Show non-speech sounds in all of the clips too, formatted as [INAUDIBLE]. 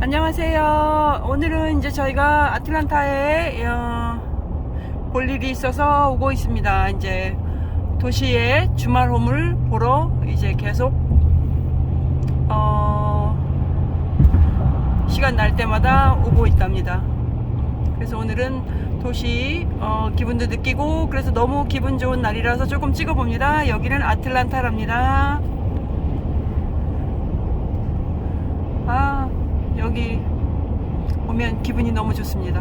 안녕하세요. 오늘은 이제 저희가 아틀란타에 어, 볼 일이 있어서 오고 있습니다. 이제 도시의 주말 홈을 보러 이제 계속 어, 시간 날 때마다 오고 있답니다. 그래서 오늘은 도시 어, 기분도 느끼고 그래서 너무 기분 좋은 날이라서 조금 찍어봅니다. 여기는 아틀란타랍니다. 아 여기 오면 기분이 너무 좋습니다.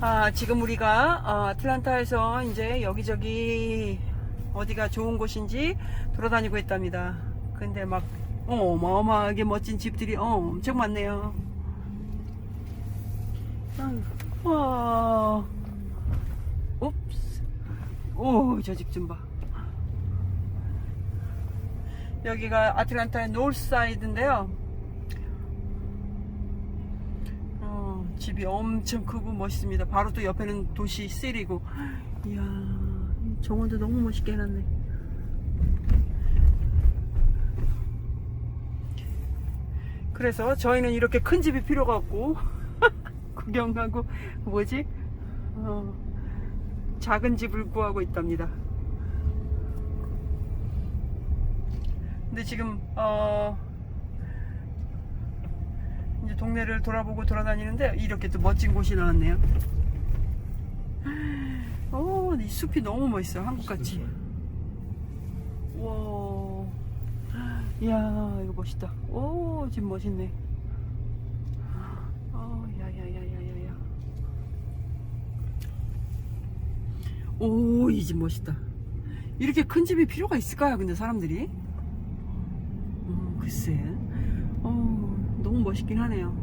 아 지금 우리가 어, 아틀란타에서 이제 여기저기 어디가 좋은 곳인지 돌아다니고 있답니다. 근데 막 어, 어마어마하게 멋진 집들이 어, 엄청 많네요. 아유, 와, 옵스, 오 저 집 좀 봐. 여기가 아틀란타의 노스사이드인데요. 어, 집이 엄청 크고 멋있습니다. 바로 또 옆에는 도시 시리고. 이야, 이 정원도 너무 멋있게 해놨네. 그래서 저희는 이렇게 큰 집이 필요가 없고 [LAUGHS] 구경 하고 뭐지? 어, 작은 집을 구하고 있답니다. 근데 지금 어 이제 동네를 돌아보고 돌아다니는데 이렇게 또 멋진 곳이 나왔네요. 오, 이 숲이 너무 멋있어. 한국 같이. 와, 이야 이거 멋있다. 오, 집 멋있네. 어, 야야야야야야. 오, 이 집 멋있다. 이렇게 큰 집이 필요가 있을까요? 근데 사람들이? 음, 글쎄. 어, 너무 멋있긴 하네요.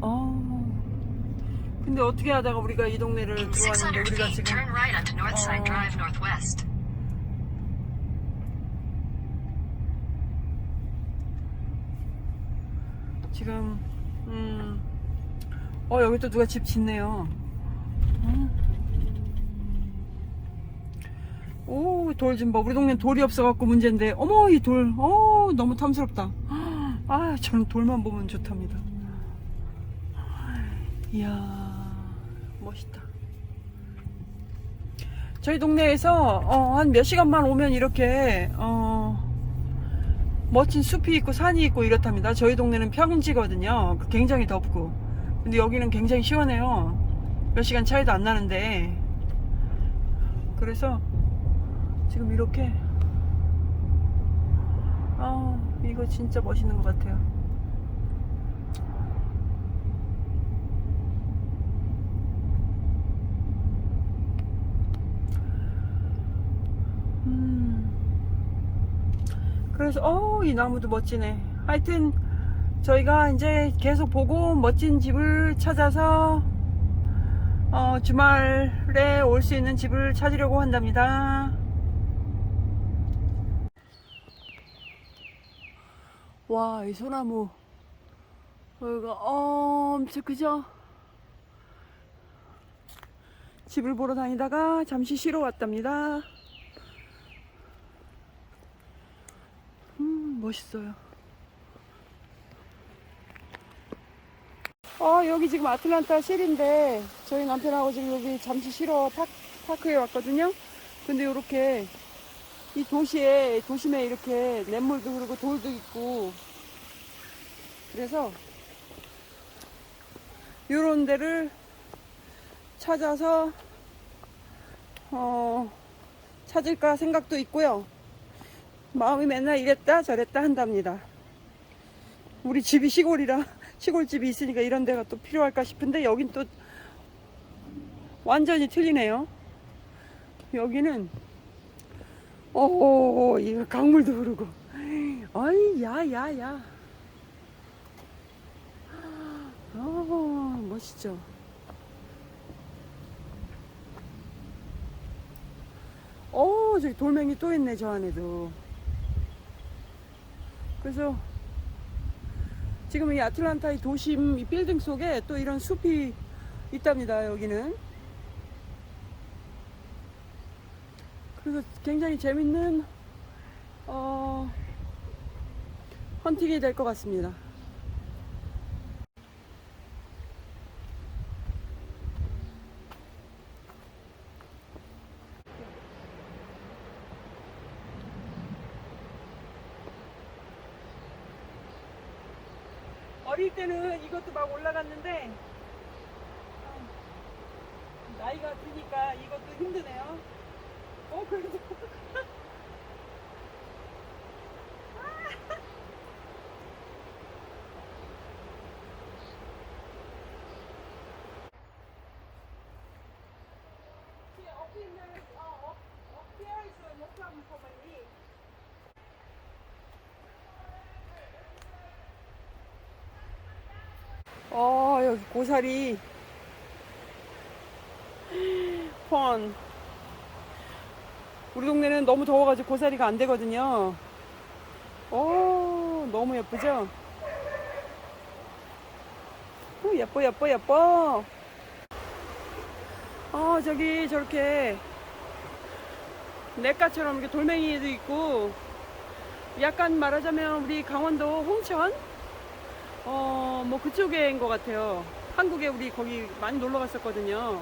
어. 근데 어떻게 하다가 우리가 이 동네를 들어왔는데 600 우리가 지금 Northwest. 지금 음. 어 여기 또 누가 집 짓네요. 음. 오돌 좀 봐. 우리 동네 는 돌이 없어갖고 문제인데 어머 이 돌. 어 너무 탐스럽다. 아 저는 돌만 보면 좋답니다. 이야 멋있다. 저희 동네에서 어, 한 몇 시간만 오면 이렇게 어, 멋진 숲이 있고 산이 있고 이렇답니다. 저희 동네는 평지거든요. 굉장히 덥고. 근데 여기는 굉장히 시원해요. 몇 시간 차이도 안 나는데. 그래서 지금 이렇게 아 이거 진짜 멋있는 것 같아요. 음. 그래서 어이 나무도 멋지네. 하여튼 저희가 이제 계속 보고 멋진 집을 찾아서 어, 주말에 올 수 있는 집을 찾으려고 한답니다. 와, 이 소나무. 여기가 엄청 크죠? 집을 보러 다니다가 잠시 쉬러 왔답니다. 음, 멋있어요. 어, 여기 지금 아틀란타 실인데, 저희 남편하고 지금 여기 잠시 쉬러 파, 파크에 왔거든요. 근데 이렇게, 이 도시에, 도심에 이렇게 냇물도 흐르고 돌도 있고, 그래서, 요런 데를 찾아서, 어, 찾을까 생각도 있고요. 마음이 맨날 이랬다 저랬다 한답니다. 우리 집이 시골이라 시골집이 있으니까 이런 데가 또 필요할까 싶은데 여긴 또 완전히 틀리네요. 여기는 오 이거 강물도 흐르고 아이 야야야 어 멋있죠. 어 저기 돌멩이 또 있네 저 안에도. 그래서 지금 이 아틀란타의 도심 이 빌딩 속에 또 이런 숲이 있답니다, 여기는. 그래서 굉장히 재밌는, 어, 헌팅이 될 것 같습니다. 어릴 때는 이것도 막 올라갔는데 아, 나이가 드니까 이것도 힘드네요. 어 그래도 어 여기 고사리. 펀. 우리 동네는 너무 더워가지고 고사리가 안 되거든요. 오 너무 예쁘죠? 오, 예뻐 예뻐 예뻐. 어 저기 저렇게 냇가처럼 이렇게 돌멩이도 있고 약간 말하자면 우리 강원도 홍천 어, 뭐 그쪽에인 것 같아요. 한국에 우리 거기 많이 놀러 갔었거든요.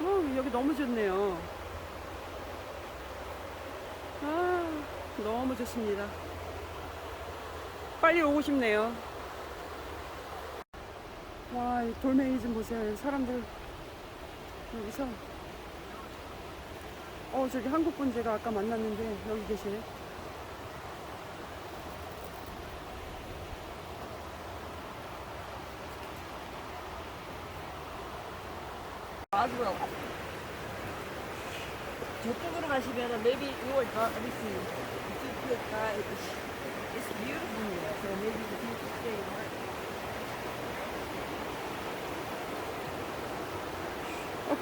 어, 여기 너무 좋네요. 아, 너무 좋습니다. 빨리 오고 싶네요. 와, 이 돌멩이 좀 보세요. 사람들 여기서. 어, 저기 한국 분 제가 아까 만났는데 여기 계시네. 맞으라고. 저쪽으로 가시면은 maybe you will not see. If you could, uh, it's, it's beautiful here. So maybe you can stay right. 오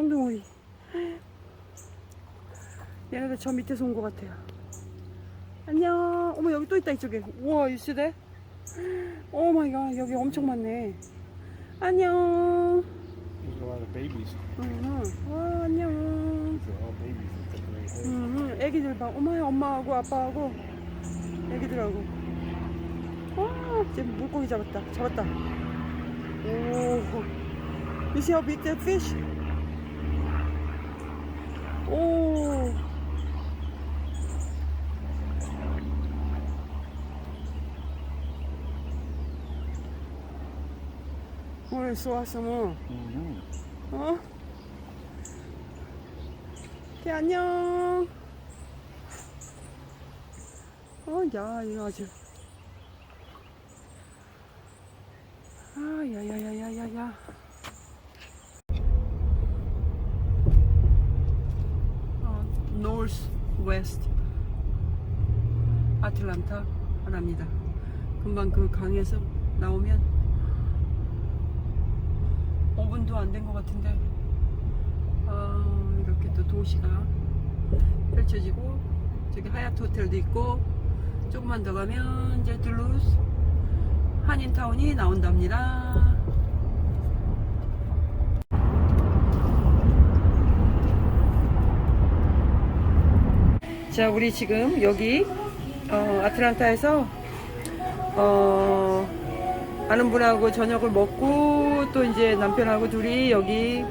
청둥오리. 얘네들 저 밑에서 온 것 같아요. 안녕. 어머, 여기 또 있다, 이쪽에. 우와, 이시대? 오 마이 갓, 여기 엄청 많네. 안녕. 응, 와, 안녕. 응, 애기들 봐. 어머, 엄마하고 아빠하고 애기들하고. 와, 지금 물고기 잡았다. 잡았다. 오. You see how big that fish? 오. 오늘 쏘았어 뭐. Mm-hmm. 어? 걔 안녕. 어, 야, 이거 아주. 아, 야, 야, 야, 야, 야, 야. 어, North West 아틀란타 하나입니다. 금방 그 강에서 나오면 5분도 안 된 것 같은데 아, 이렇게 또 도시가 펼쳐지고 저기 하얏트 호텔도 있고 조금만 더 가면 이제 툴루스 한인타운이 나온답니다 자, 우리 지금 여기 어, 아틀란타에서 어, 아는 분하고 저녁을 먹고 또 이제 남편하고 둘이 여기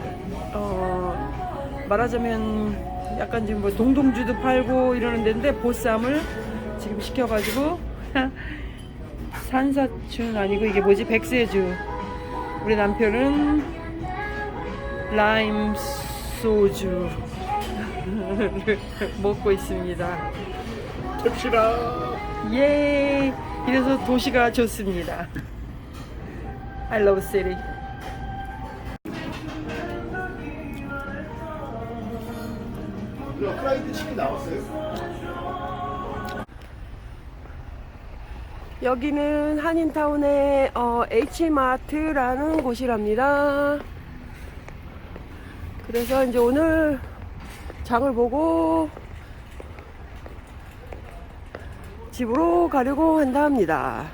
어, 말하자면 약간 지금 뭐 동동주도 팔고 이러는 데인데 보쌈을 지금 시켜가지고 [LAUGHS] 산사춘 아니고 이게 뭐지? 백세주. 우리 남편은 라임 소주 [LAUGHS] 먹고 있습니다. 캡시다. 예. 이래서 도시가 좋습니다. I love city. 이거 프라이드 치킨 나왔어요? 여기는 한인타운의 어, H마트라는 곳이랍니다. 그래서 이제 오늘 장을 보고 집으로 가려고 한다 합니다.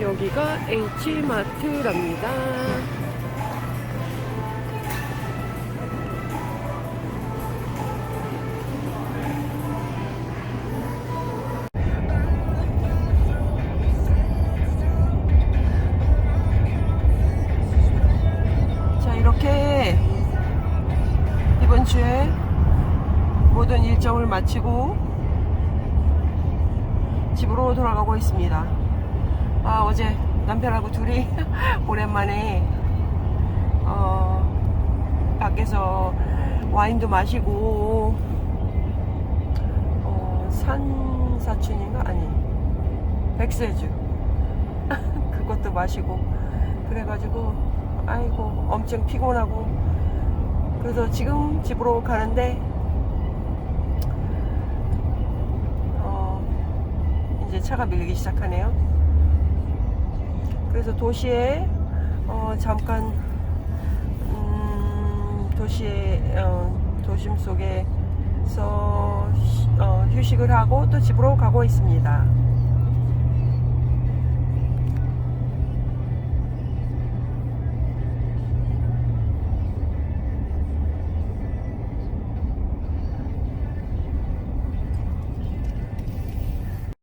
여기가 H마트랍니다. 마치고 집으로 돌아가고 있습니다. 아, 어제 남편하고 둘이 [LAUGHS] 오랜만에 어, 밖에서 와인도 마시고 어, 산사춘인가? 아니, 백세주. [LAUGHS] 그것도 마시고 그래가지고 아이고 엄청 피곤하고 그래서 지금 집으로 가는데 어 이제 차가 밀리기 시작하네요. 그래서 도시에 어 잠깐 음 도시에 어 도심 속에서 휴- 어 휴식을 하고 또 집으로 가고 있습니다